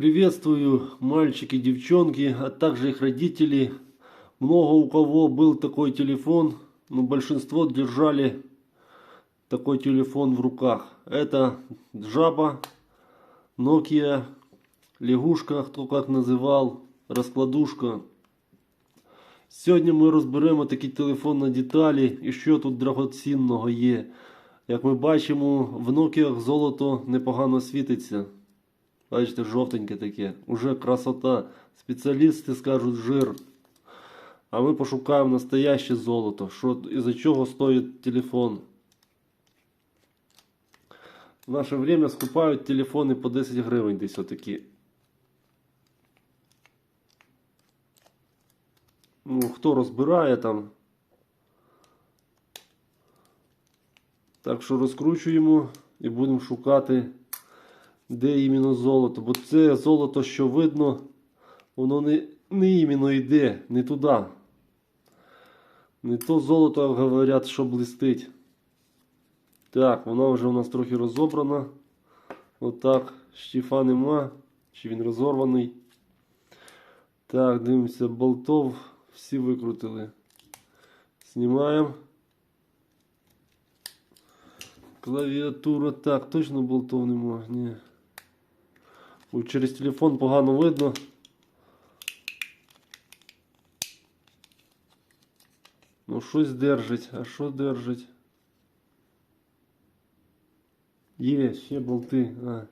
Приветствую мальчики, девчонки, а также их родители. Много у кого был такой телефон, но большинство держали такой телефон в руках. Это жаба, Nokia, лягушка, хто как називав, розкладушка. Сьогодні ми розберемо такий телефон на деталі і що тут драгоцінного є. Як ми бачимо, в Nokia золото непогано світиться. Бачите, жовтеньке таке. Уже красота. Спеціалісти скажуть жир. А ми пошукаємо настояще золото. Що, із-за чого стоїть телефон. В наше время скупають телефони по 10 гривень десь отакі. Ну, хто розбирає там. Так що розкручуємо і будемо шукати, де іменно золото. Бо це золото, що видно, воно не, не іменно йде, не туди. Не то золото, говорять, що блистить. Так, вона вже у нас трохи розобрана. Отак. Штіфа нема. Чи він розорваний. Так, дивимося, болтов всі викрутили. Знімаємо. Клавіатура. Так, точно болтов нема. Ні. Через телефон погано видно. Ну, щось держить. А що держить? Є, ще болти. А.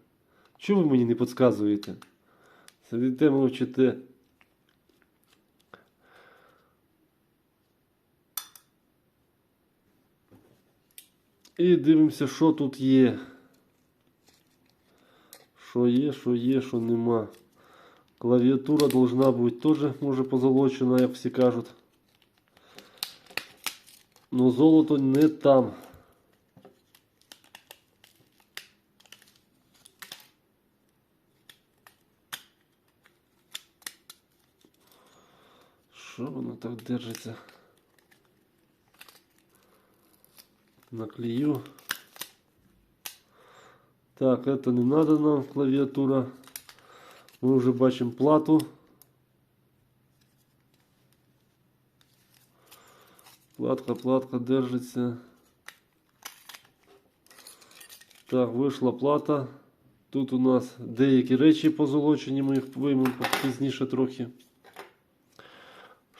Чого ви мені не підказуєте? Сидите, мовчите. І дивимося, що тут є. Що є, що є, що нема. Клавіатура должна бути теж, може, позолочена, як всі кажуть. Но золото не там. Що воно так держиться? Наклею. Так, это не надо нам клавиатура. Мы уже бачим плату. Платка, платка держиться. Так, вийшла плата. Тут у нас деякі речі позолочені, ми їх виймемо пізніше трохи.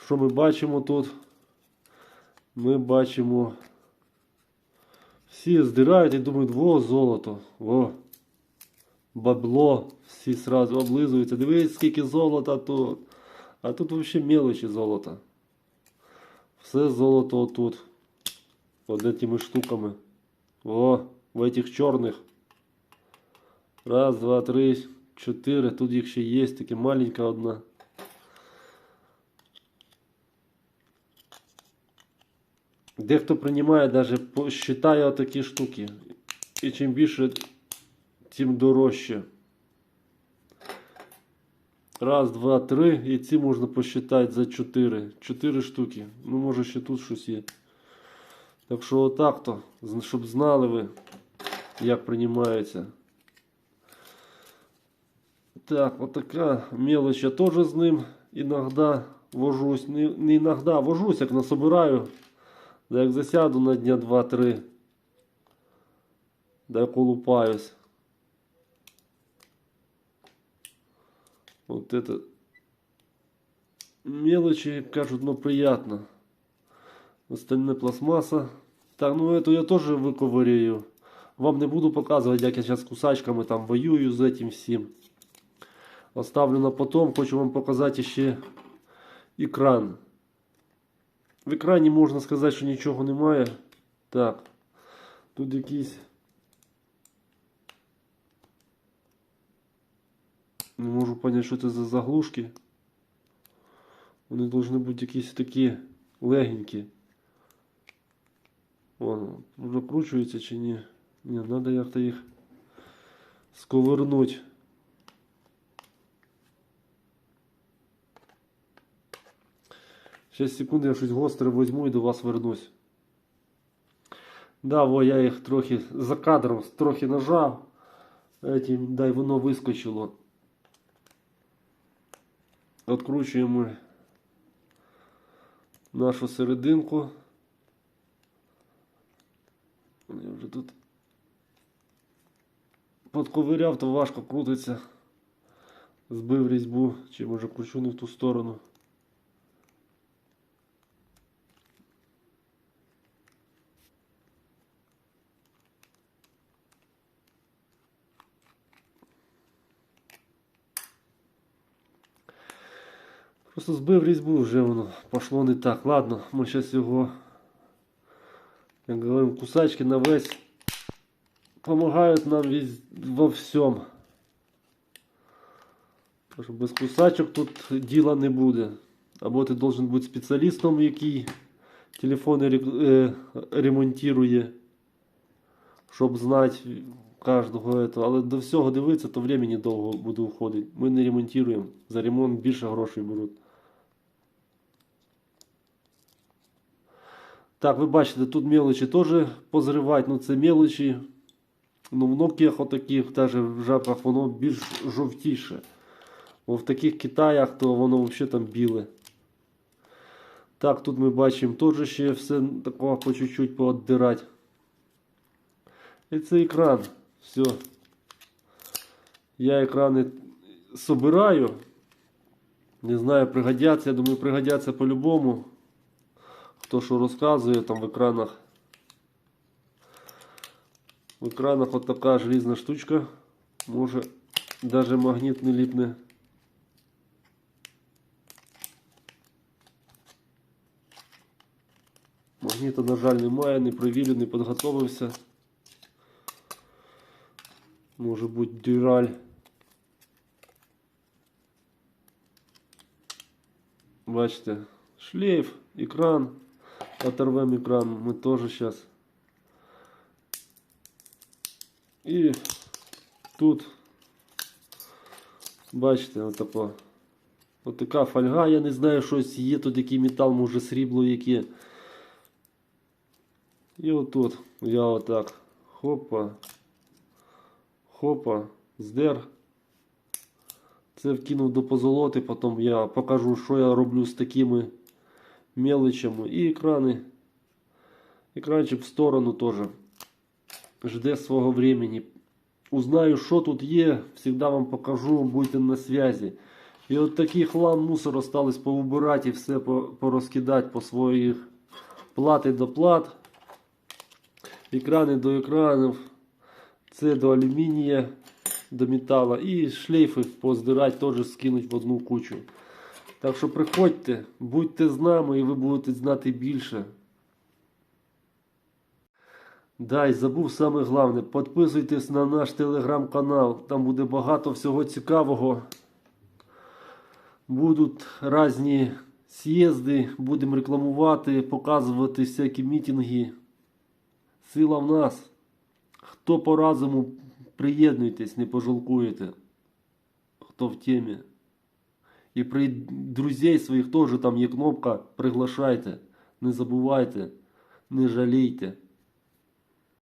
Що ми бачимо тут? Ми бачимо. Всі здирають і думають, во, золото, во, бабло, всі сразу облизуються. Дивись, скільки золота тут. А тут взагалі мелочі золота. Все золото отут. От этими штуками. О, в этих чорних. Раз, два, три, чотири. Тут їх ще є, таке маленька одна. Дехто приймає, навіть посчитає отакі штуки. І чим більше, тим дорожче. Раз, два, три. І ці можна посчитати за 4. 4 штуки. Ну, може ще тут щось є. Так що отак-то, щоб знали ви, як приймається. Так, отака мелочь я теж з ним іноді вожусь. Не, не іноді, вожусь, як насобираю. Да як засяду на дня 2-3. Да колупаюсь. Вот это мелочи, кажут, но приятно. Остальная пластмасса. Так, ну эту я тоже выковыряю. Вам не буду показывать, як я сейчас кусачками там воюю з этим всім. Оставлю на потом. Хочу вам показати ще екран. В екрані можна сказати, що нічого немає. Так. Тут якісь. Не можу зрозуміти, що це за заглушки. Вони повинні бути якісь такі легенькі. Вон, прокручується чи ні? Ні, треба як-то їх сковернуть. Ще секунду я щось гостре візьму і до вас вернусь. Да, во я їх трохи за кадром трохи нажав. Этим, дай воно вискочило. Откручуємо нашу серединку. Я вже тут подковиряв, то важко крутиться. Збив різьбу, чи може кручу не в ту сторону. Просто збив різьбу, вже воно пішло не так. Ладно, ми зараз його, як говоримо, кусачки на весь помагають нам віз... во всьому. Що без кусачок тут діла не буде. Або ти должен бути спеціалістом, який телефони е, ремонтує, щоб знати кожного этого. Але до всього дивитися, то времени довго буде уходити. Ми не ремонтуємо. За ремонт більше грошей беруть. Так, ви бачите, тут мелочі теж позривати, ну це мелочі. Ну, в Nokia отаких, навіть в жабках, воно більш жовтіше. Бо в таких Китаях, то воно взагалі там біле. Так, тут ми бачимо теж ще все такого по чуть-чуть поотдирати. І це екран. Все. Я екрани собираю. Не знаю, пригодяться. Я думаю, пригодяться по-любому. Хто що розказує там в екранах. В екранах от така желізна штучка. Може даже магніт не ліпне. Магніта, на жаль, немає, не провірю, не підготовився. Може бути дюраль. Бачите, шлейф, екран. Оторвем екран мы тоже сейчас. І тут, бачите, отако. От така фольга, я не знаю, щось є тут який метал, може срібло яке. І отут я отак. Хопа. Хопа, здер. Це вкинув до позолоти, потім я покажу, що я роблю з такими мелочами. І екрани. Екранчик в сторону теж. Жде свого времени. Узнаю, що тут є, всегда вам покажу, будьте на связи. І от такий хлам мусор осталось поубирати і все по- порозкидати по своїх плати до плат. Екрани до екранів. Це до алюмінія, до металу. І шлейфи поздирати, теж скинуть в одну кучу. Так що приходьте, будьте з нами і ви будете знати більше. Да, і забув саме головне. Підписуйтесь на наш телеграм-канал. Там буде багато всього цікавого. Будуть різні з'їзди, будемо рекламувати, показувати всякі мітинги. Сила в нас. Хто по разуму, приєднуйтесь, не пожалкуєте. Хто в темі. І при друзей своїх теж там є кнопка. Приглашайте. Не забувайте, не жалійте.